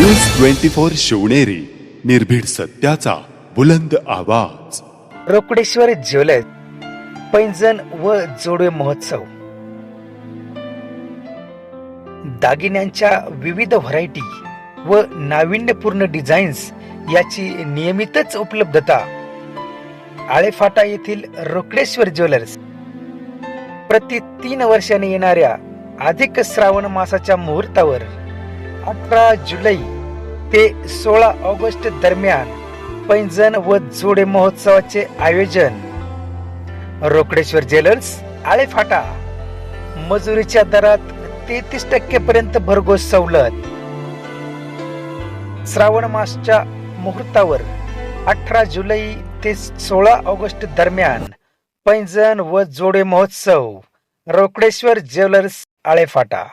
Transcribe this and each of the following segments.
News twenty four Shivneri निर्भीड सत्याचा बुलंद आवाज. रोकडेश्वर ज्वेलर्स पैंजण व जोडवे महोत्सव. दागिन्यांच्या विविध व्हरायटी व नाविन्यपूर्ण डिझाईन्स याची नियमितच उपलब्धता. आळेफाटा येथील रोकडेश्वर ज्वेलर्स. प्रति तीन वर्षाने येणाऱ्या अधिक श्रावण मासाच्या मुहूर्तावर अठरा जुलै ते सोळा ऑगस्ट दरम्यान पैंजण व जोडे महोत्सवाचे आयोजन. रोकडेश्वर ज्वेलर्स आळेफाटा मजुरीच्या दरात तेहतीस टक्के पर्यंत भरघोस सवलत. श्रावण मासच्या मुहूर्तावर अठरा जुलै ते सोळा ऑगस्ट दरम्यान पैंजण व जोडे महोत्सव. रोकडेश्वर ज्वेलर्स आळेफाटा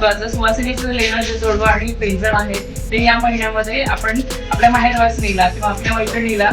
जसं सुवासिनीचं लेणं जे जोडवं आणि पेंजण आहे ते या महिन्यामध्ये आपण आपल्या माहेरवासिनीला किंवा आपल्या मैत्रिणीला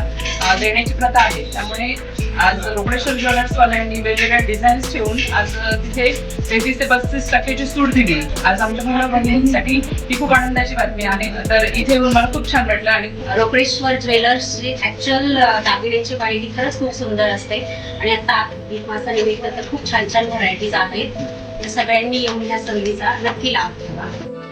देण्याची प्रथा आहे. त्यामुळे आज रोकडेश्वर ज्वेलर्स वाल्यांनी वेगवेगळ्या डिझाईन्स ठेवून आज तिथे तेहतीस ते पस्तीस टक्क्याची सूट दिली. आज आमच्या मुला बहिणींसाठी ही खूप आनंदाची बातमी आहे. तर इथे येऊन मला खूप छान वाटलं आणि रोकडेश्वर ज्वेलर्सची ऍक्च्युअल दागिन्याची क्वालिटी खरंच खूप सुंदर असते. आणि आता एक मासानिमित्त तर खूप छान छान व्हरायटीज आहेत. तर सगळ्यांनी येऊन ह्या संधीचा नक्की लाभ घ्यावा.